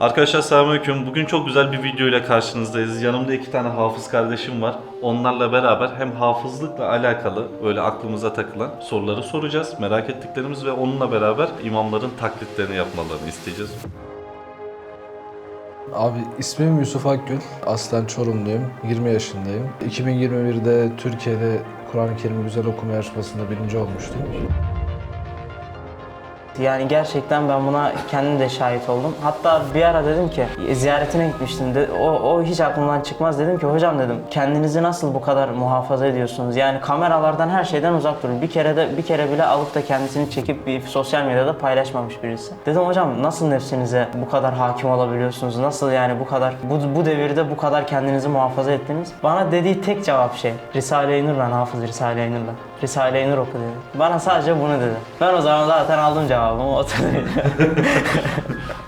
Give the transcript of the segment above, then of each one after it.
Arkadaşlar selamünaleyküm. Bugün çok güzel bir video ile karşınızdayız. Yanımda iki tane hafız kardeşim var. Onlarla beraber hem hafızlıkla alakalı böyle aklımıza takılan soruları soracağız. Merak ettiklerimiz ve onunla beraber imamların taklitlerini yapmalarını isteyeceğiz. Abi ismim Yusuf Akgül. Aslen Çorumluyum. 20 yaşındayım. 2021'de Türkiye'de Kur'an-ı Kerim'i güzel okuma yarışmasında birinci olmuştum. Yani gerçekten ben buna kendim de şahit oldum. Hatta bir ara dedim ki ziyaretine gitmiştim. De, o, o hiç aklımdan çıkmaz. Dedim ki hocam dedim kendinizi nasıl bu kadar muhafaza ediyorsunuz? Yani kameralardan her şeyden uzak durun. Bir kere de bir kere bile alıp da kendisini çekip bir sosyal medyada paylaşmamış birisi. Dedim hocam nasıl nefsinize bu kadar hakim olabiliyorsunuz? Nasıl yani bu kadar bu, bu devirde bu kadar kendinizi muhafaza ettiniz? Bana dediği tek cevap şey Risale-i Nur hafız Risale-i Nur'la. Risale-i Nur oku dedi. Bana sadece bunu dedi. Ben o zaman zaten aldım cevabımı oturdum.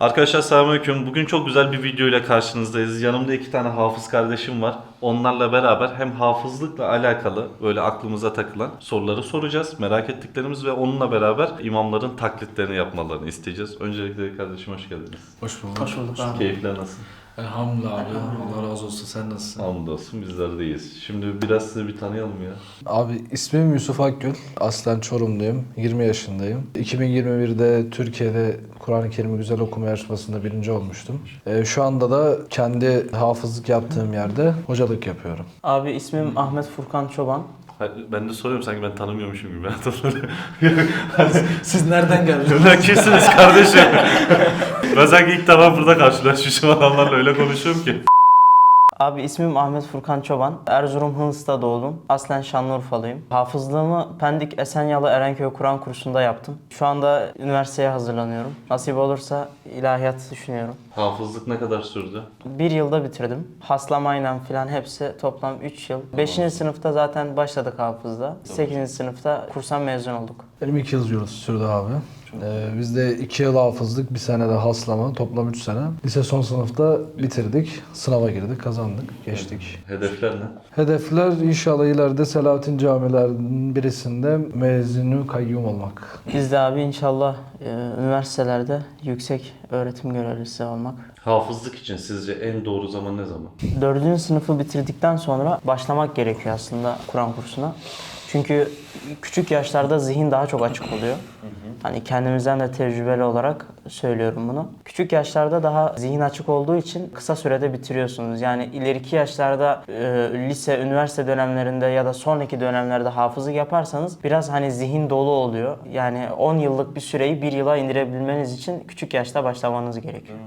Arkadaşlar selamünaleyküm. Bugün çok güzel bir video ile karşınızdayız. Yanımda iki tane hafız kardeşim var. Onlarla beraber hem hafızlıkla alakalı böyle aklımıza takılan soruları soracağız. Merak ettiklerimiz ve onunla beraber imamların taklitlerini yapmalarını isteyeceğiz. Öncelikle kardeşim hoş geldiniz. Hoş bulduk. Hoş bulduk abi. Keyifler nasıl? Elhamdülillah abi. Allah razı olsun. Sen nasılsın? Hamdolsun bizler de iyiyiz. Şimdi biraz sizi bir tanıyalım ya. Abi ismim Yusuf Akgül. Aslen Çorumluyum. 20 yaşındayım. 2021'de Türkiye'de Kur'an-ı Kerim'i güzel okuma yarışmasında birinci olmuştum. Ee, şu anda da kendi hafızlık yaptığım yerde hocalık yapıyorum. Abi ismim Ahmet Furkan Çoban. Ha, Ben de soruyorum sanki ben tanımıyormuşum gibi. Siz nereden geldiniz? Bunlar kimsiniz kardeşim? ben sanki ilk defa burada karşılaşmışım adamlarla öyle konuşuyorum ki. Abi ismim Ahmet Furkan Çoban. Erzurum Hınıs'ta doğdum. Aslen Şanlıurfalıyım. Hafızlığımı Pendik Esenyalı Erenköy Kur'an kursunda yaptım. Şu anda üniversiteye hazırlanıyorum. Nasip olursa ilahiyat düşünüyorum. Hafızlık ne kadar sürdü? Bir yılda bitirdim. Haslamayla falan hepsi toplam 3 yıl. 5. sınıfta zaten başladık hafızda. 8. sınıfta kursan mezun olduk. Benim iki yıl yolu sürdü abi. Ee, biz de iki yıl hafızlık, bir sene de haslama, toplam üç sene. Lise son sınıfta bitirdik, sınava girdik, kazandık, geçtik. Hedefler ne? Hedefler inşallah ileride Selahattin camilerinin birisinde mezunu kayyum olmak. Biz de abi inşallah e, üniversitelerde yüksek öğretim görevlisi olmak. Hafızlık için sizce en doğru zaman ne zaman? Dördüncü sınıfı bitirdikten sonra başlamak gerekiyor aslında Kur'an kursuna. Çünkü küçük yaşlarda zihin daha çok açık oluyor. Hani kendimizden de tecrübeli olarak söylüyorum bunu. Küçük yaşlarda daha zihin açık olduğu için kısa sürede bitiriyorsunuz. Yani ileriki yaşlarda e, lise, üniversite dönemlerinde ya da sonraki dönemlerde hafızlık yaparsanız biraz hani zihin dolu oluyor. Yani 10 yıllık bir süreyi bir yıla indirebilmeniz için küçük yaşta başlamanız gerekiyor.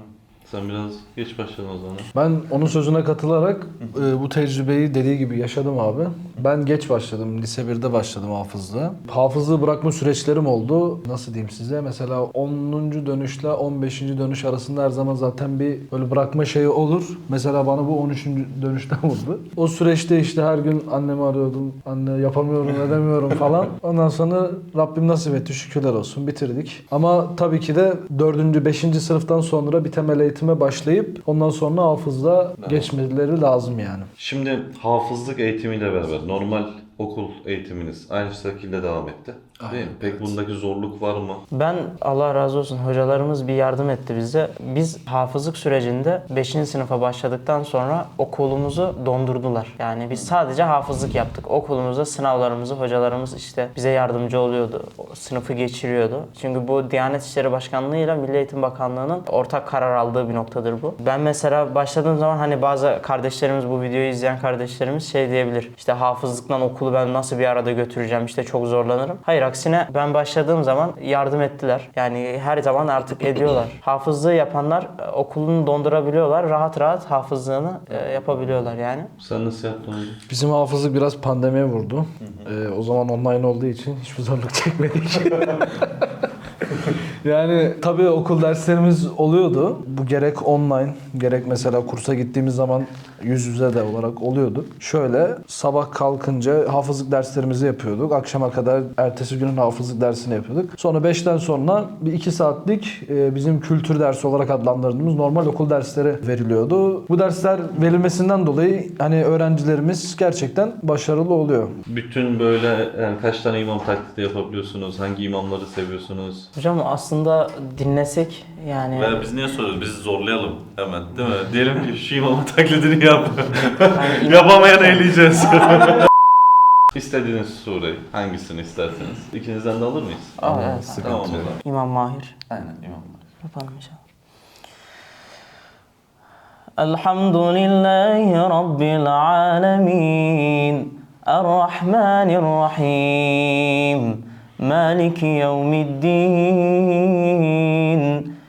Sen biraz geç başladın o zaman. Ben onun sözüne katılarak e, bu tecrübeyi dediği gibi yaşadım abi. Ben geç başladım. Lise 1'de başladım hafızlığa. Hafızlığı bırakma süreçlerim oldu. Nasıl diyeyim size? Mesela 10. dönüşle 15. dönüş arasında her zaman zaten bir böyle bırakma şeyi olur. Mesela bana bu 13. dönüşten vurdu. O süreçte işte her gün annemi arıyordum. Anne yapamıyorum, edemiyorum falan. Ondan sonra Rabbim nasip etti. Şükürler olsun. Bitirdik. Ama tabii ki de 4. 5. sınıftan sonra bir temel eğitime başlayıp ondan sonra hafızla geçmeleri lazım yani. Şimdi hafızlık eğitimiyle beraber normal okul eğitiminiz aynı şekilde devam etti. Değil mi? Peki bundaki zorluk var mı? Ben Allah razı olsun hocalarımız bir yardım etti bize. Biz hafızlık sürecinde 5. sınıfa başladıktan sonra okulumuzu dondurdular. Yani biz sadece hafızlık yaptık. Okulumuzda sınavlarımızı hocalarımız işte bize yardımcı oluyordu. O sınıfı geçiriyordu. Çünkü bu Diyanet İşleri Başkanlığı ile Milli Eğitim Bakanlığı'nın ortak karar aldığı bir noktadır bu. Ben mesela başladığım zaman hani bazı kardeşlerimiz bu videoyu izleyen kardeşlerimiz şey diyebilir. İşte hafızlıktan okulu ben nasıl bir arada götüreceğim işte çok zorlanırım. Hayır aksine ben başladığım zaman yardım ettiler. Yani her zaman artık ediyorlar. Hafızlığı yapanlar e, okulunu dondurabiliyorlar. Rahat rahat hafızlığını e, yapabiliyorlar yani. Sen nasıl yaptın hocam? Bizim hafızlık biraz pandemiye vurdu. Ee, o zaman online olduğu için hiçbir zorluk çekmedik. Yani tabii okul derslerimiz oluyordu. Bu gerek online, gerek mesela kursa gittiğimiz zaman yüz yüze de olarak oluyordu. Şöyle sabah kalkınca hafızlık derslerimizi yapıyorduk. Akşama kadar ertesi günün hafızlık dersini yapıyorduk. Sonra 5'ten sonra bir 2 saatlik e, bizim kültür dersi olarak adlandırdığımız normal okul dersleri veriliyordu. Bu dersler verilmesinden dolayı hani öğrencilerimiz gerçekten başarılı oluyor. Bütün böyle yani kaç tane imam taklidi yapabiliyorsunuz? Hangi imamları seviyorsunuz? Hocam aslında dinlesek yani Veya biz niye soruyoruz? Bizi zorlayalım hemen değil mi? Diyelim ki şu imamın taklidini yap. Yapamayan eğleyeceğiz. İstediğiniz sure hangisini isterseniz. İkinizden de alır mıyız? Aa, evet. Tamam o zaman. İmam Mahir Aynen imam. yapalım inşallah. Elhamdülillahi Rabbil alemin Errahmanirrahim Maliki yevmiddin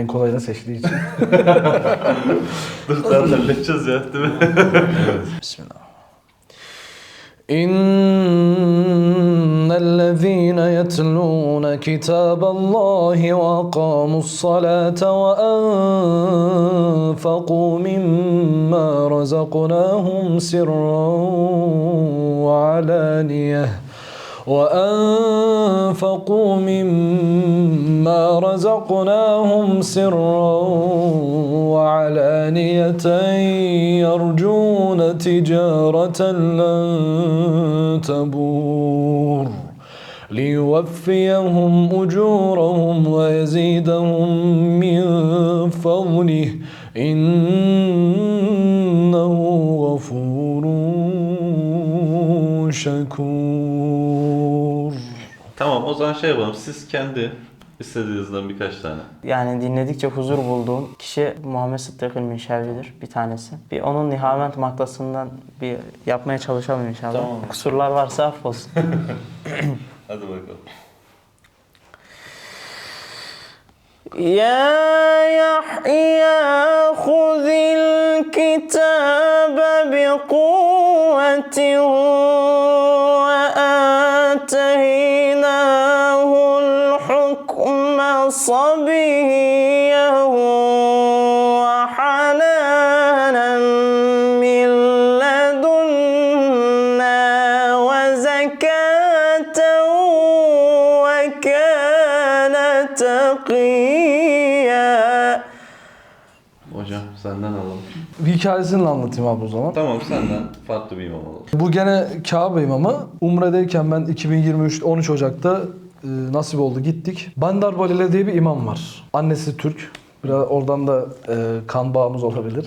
En kolayını seçtiği için. Dur sen halledeceğiz ya değil mi? Bismillah. إن الذين يتلون كتاب الله وأقاموا الصلاة وأنفقوا مما رزقناهم سرا وعلانية وأنفقوا مما رزقناهم سرا وعلانية يرجون تجارة لن تبور ليوفيهم أجورهم ويزيدهم من فضله إنه o zaman şey yapalım. Siz kendi istediğinizden birkaç tane. Yani dinledikçe huzur bulduğum kişi Muhammed Sıddık Minşevi'dir bir tanesi. Bir onun nihamet maktasından bir yapmaya çalışalım inşallah. Tamam. Kusurlar varsa affolsun. Hadi bakalım. يا يحيى خذ الكتاب بقوة صبيا وحنانا من لدنا وزكاة وكان تقيا Hocam senden alalım. Bir hikayesini anlatayım abi o zaman. Tamam senden farklı bir imam alalım. Bu gene Kabe imamı. Umre'deyken ben 2023 13 Ocak'ta e, nasip oldu gittik. Bandar Balile diye bir imam var. Annesi Türk. Biraz oradan da e, kan bağımız olabilir.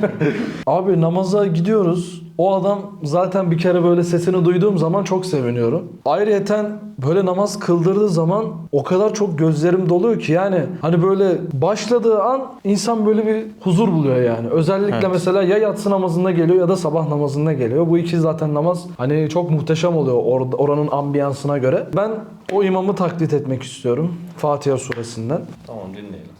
Abi namaza gidiyoruz. O adam zaten bir kere böyle sesini duyduğum zaman çok seviniyorum. Ayrıyeten böyle namaz kıldırdığı zaman o kadar çok gözlerim doluyor ki yani hani böyle başladığı an insan böyle bir huzur buluyor yani. Özellikle Evet. mesela ya yatsı namazında geliyor ya da sabah namazında geliyor. Bu iki zaten namaz hani çok muhteşem oluyor or- oranın ambiyansına göre. Ben o imamı taklit etmek istiyorum. Fatiha suresinden. Tamam dinleyelim.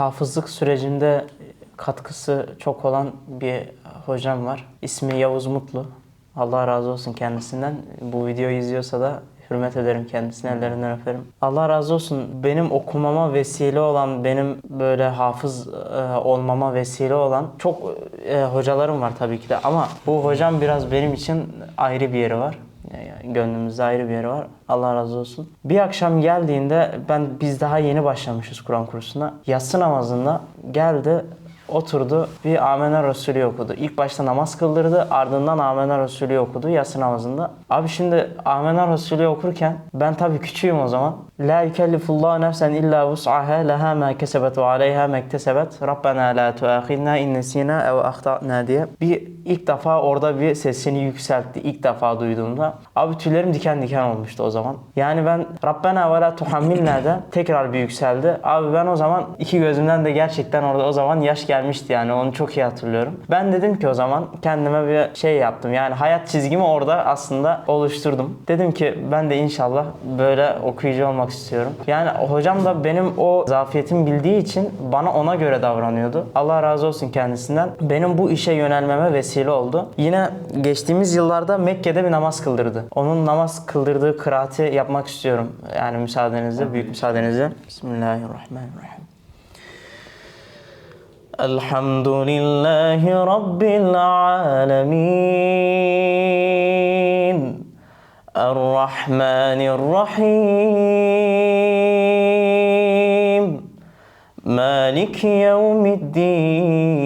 hafızlık sürecimde katkısı çok olan bir hocam var. İsmi Yavuz Mutlu. Allah razı olsun kendisinden. Bu videoyu izliyorsa da hürmet ederim kendisine, ellerinden öperim. Allah razı olsun. Benim okumama vesile olan, benim böyle hafız e, olmama vesile olan çok e, hocalarım var tabii ki de. Ama bu hocam biraz benim için ayrı bir yeri var. Gönlümüzde ayrı bir yeri var. Allah razı olsun. Bir akşam geldiğinde ben biz daha yeni başlamışız Kur'an kursuna. Yatsı namazında geldi oturdu bir Amener Resulü okudu. İlk başta namaz kıldırdı ardından Amener Resulü okudu yatsı namazında. Abi şimdi Amener Resulü okurken ben tabii küçüğüm o zaman. La yükellifullahu nefsen illa vus'aha leha ma kesebet ve aleyha mektesebet. Rabbena la tuahidna in nesina ev ahtana diye. Bir ilk defa orada bir sesini yükseltti. ilk defa duyduğumda. Abi tüylerim diken diken olmuştu o zaman. Yani ben Rabbena ve la tuhammilna da tekrar bir yükseldi. Abi ben o zaman iki gözümden de gerçekten orada o zaman yaş gelmişti yani onu çok iyi hatırlıyorum. Ben dedim ki o zaman kendime bir şey yaptım. Yani hayat çizgimi orada aslında oluşturdum. Dedim ki ben de inşallah böyle okuyucu olmak istiyorum. Yani hocam da benim o zafiyetimi bildiği için bana ona göre davranıyordu. Allah razı olsun kendisinden. Benim bu işe yönelmeme vesile oldu. Yine geçtiğimiz yıllarda Mekke'de bir namaz kıldırdı. Onun namaz kıldırdığı kıraati yapmak istiyorum. Yani müsaadenizle, büyük müsaadenizle. Bismillahirrahmanirrahim. الحمد لله رب العالمين الرحمن الرحيم مالك يوم الدين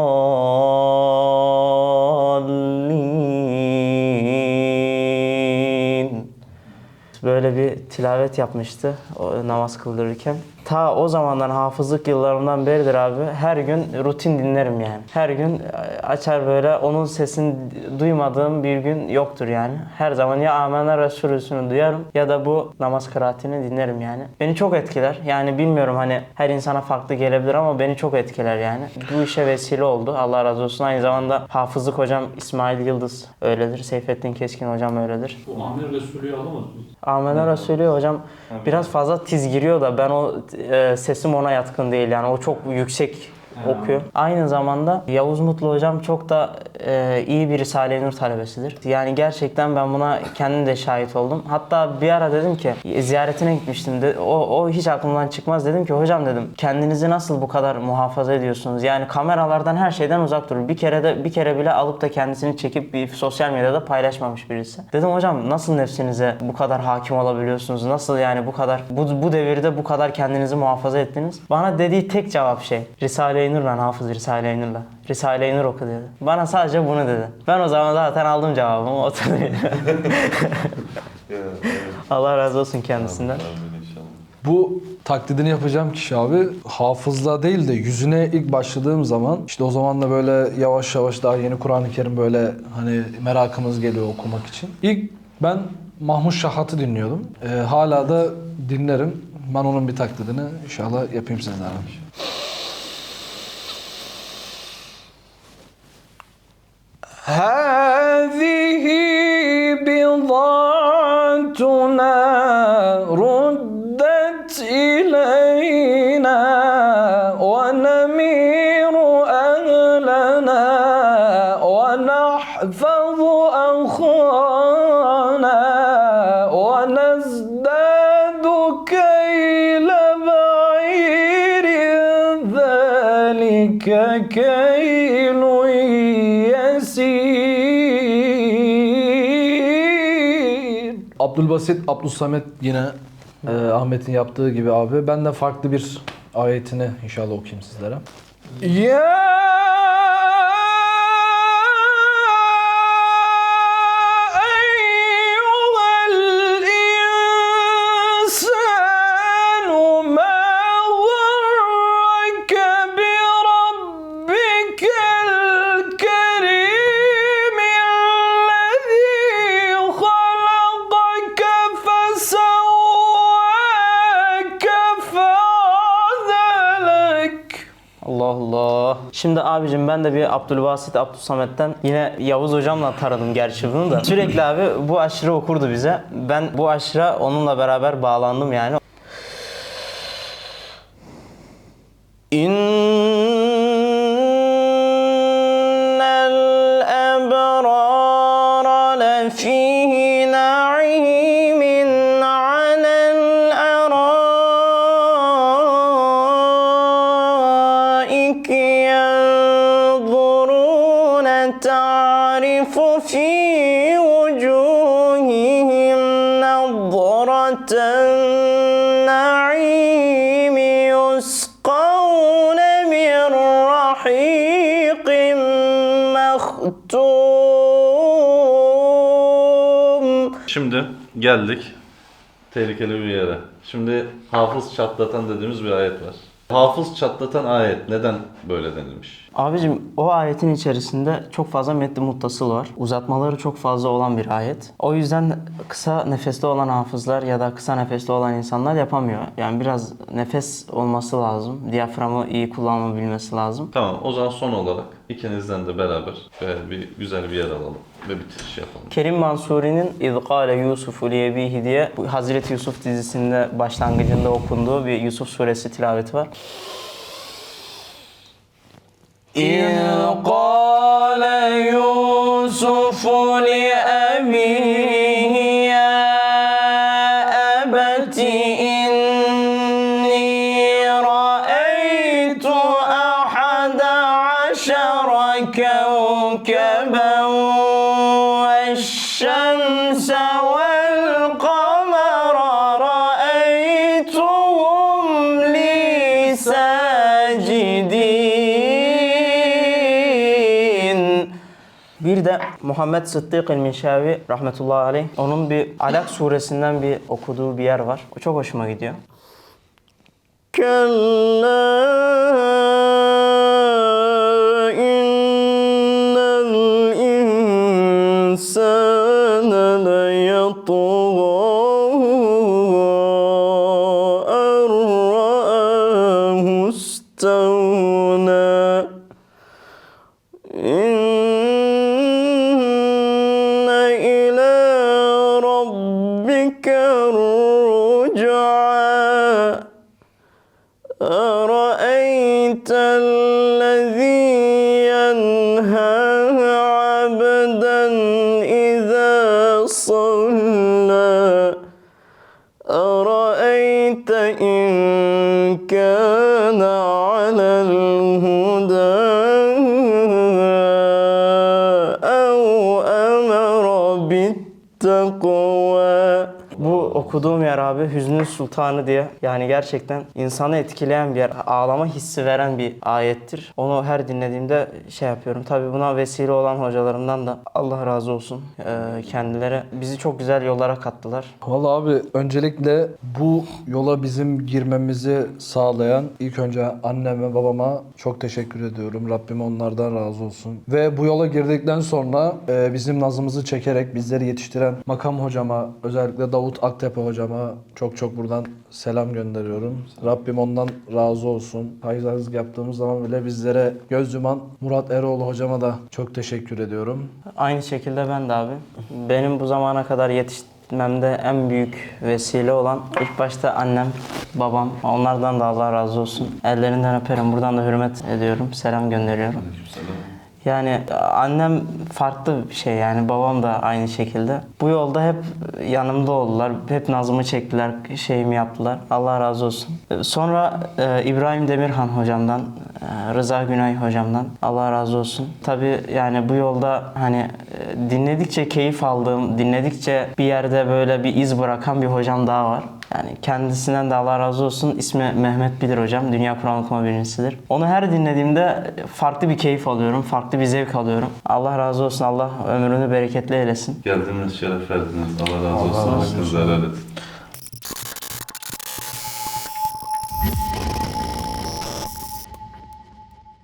Bir tilavet yapmıştı o namaz kıldırırken. Ta o zamandan hafızlık yıllarımdan beridir abi her gün rutin dinlerim yani. Her gün açar böyle onun sesini duymadığım bir gün yoktur yani. Her zaman ya Amener Resulü'sünü duyarım ya da bu namaz kıraatini dinlerim yani. Beni çok etkiler. Yani bilmiyorum hani her insana farklı gelebilir ama beni çok etkiler yani. Bu işe vesile oldu. Allah razı olsun. Aynı zamanda hafızlık hocam İsmail Yıldız öyledir. Seyfettin Keskin hocam öyledir. O Amir Resulü'yü alamadın mı? Amener Resulü hocam biraz fazla tiz giriyor da ben o e, sesim ona yatkın değil. Yani o çok yüksek okuyor. Aynı zamanda Yavuz Mutlu hocam çok da e, iyi bir Risale-i Nur talebesidir. Yani gerçekten ben buna kendim de şahit oldum. Hatta bir ara dedim ki ziyaretine gitmiştim. De, o, o hiç aklımdan çıkmaz. Dedim ki hocam dedim kendinizi nasıl bu kadar muhafaza ediyorsunuz? Yani kameralardan her şeyden uzak durur. Bir kere de bir kere bile alıp da kendisini çekip bir sosyal medyada paylaşmamış birisi. Dedim hocam nasıl nefsinize bu kadar hakim olabiliyorsunuz? Nasıl yani bu kadar bu, bu devirde bu kadar kendinizi muhafaza ettiniz? Bana dediği tek cevap şey Risale-i Lan hafız Risale-i Nur'la. Risale-i Nur oku dedi. Bana sadece bunu dedi. Ben o zaman zaten aldım cevabımı oturdum. Allah razı olsun kendisinden. Bu taklidini yapacağım kişi abi hafızla değil de yüzüne ilk başladığım zaman işte o zaman da böyle yavaş yavaş daha yeni Kur'an-ı Kerim böyle hani merakımız geliyor okumak için. İlk ben Mahmut Şahat'ı dinliyordum. Ee, hala da dinlerim. Ben onun bir taklidini inşallah yapayım sizlere. হ্যাঁ ذلك كيل yesir. Abdülbasit, Abdülsamet yine e, Ahmet'in yaptığı gibi abi. Ben de farklı bir ayetini inşallah okuyayım sizlere. Ya Allah. Şimdi abicim ben de bir Abdülbasit Abdülsamet'ten yine Yavuz hocamla taradım gerçi bunu da. Sürekli abi bu aşırı okurdu bize. Ben bu aşıra onunla beraber bağlandım yani. İnnel geldik tehlikeli bir yere. Şimdi hafız çatlatan dediğimiz bir ayet var. Hafız çatlatan ayet neden böyle denilmiş? Abicim o ayetin içerisinde çok fazla metni muttasıl var. Uzatmaları çok fazla olan bir ayet. O yüzden kısa nefesli olan hafızlar ya da kısa nefesli olan insanlar yapamıyor. Yani biraz nefes olması lazım. Diyaframı iyi kullanmabilmesi lazım. Tamam o zaman son olarak ikinizden de beraber böyle bir güzel bir yer alalım ve bitir şey yapalım. Kerim Mansuri'nin İzgale Yusufu Liyebihi diye bu Hazreti Yusuf dizisinde başlangıcında okunduğu bir Yusuf suresi tilaveti var. İzgale Yusufu Liyebihi Muhammed Sıddık el-Minşavi rahmetullahi aleyh onun bir Alak suresinden bir okuduğu bir yer var. O çok hoşuma gidiyor. Kella innel insan أرأيت okuduğum yer abi Hüznün Sultanı diye yani gerçekten insanı etkileyen bir yer, ağlama hissi veren bir ayettir. Onu her dinlediğimde şey yapıyorum. Tabi buna vesile olan hocalarımdan da Allah razı olsun ee, kendileri bizi çok güzel yollara kattılar. Vallahi abi öncelikle bu yola bizim girmemizi sağlayan ilk önce anneme babama çok teşekkür ediyorum. Rabbim onlardan razı olsun. Ve bu yola girdikten sonra e, bizim nazımızı çekerek bizleri yetiştiren makam hocama özellikle Davut Aktepe hocama çok çok buradan selam gönderiyorum. Rabbim ondan razı olsun. Hayırlılık yaptığımız zaman bile bizlere göz yuman Murat Eroğlu hocama da çok teşekkür ediyorum. Aynı şekilde ben de abi. Benim bu zamana kadar yetişmemde en büyük vesile olan ilk başta annem, babam. Onlardan da Allah razı olsun. Ellerinden öperim. Buradan da hürmet ediyorum. Selam gönderiyorum. Yani annem farklı bir şey yani babam da aynı şekilde. Bu yolda hep yanımda oldular. Hep nazımı çektiler, şeyimi yaptılar. Allah razı olsun. Sonra e, İbrahim Demirhan hocamdan, e, Rıza Günay hocamdan Allah razı olsun. Tabii yani bu yolda hani e, dinledikçe keyif aldığım, dinledikçe bir yerde böyle bir iz bırakan bir hocam daha var. Yani kendisinden de Allah razı olsun. İsmi Mehmet Bilir hocam. Dünya Kur'an okuma birincisidir. Onu her dinlediğimde farklı bir keyif alıyorum. Farklı bir zevk alıyorum. Allah razı olsun. Allah ömrünü bereketli eylesin. Geldiğiniz şeref verdiniz. Allah razı olsun. Hakkınızı helal edin.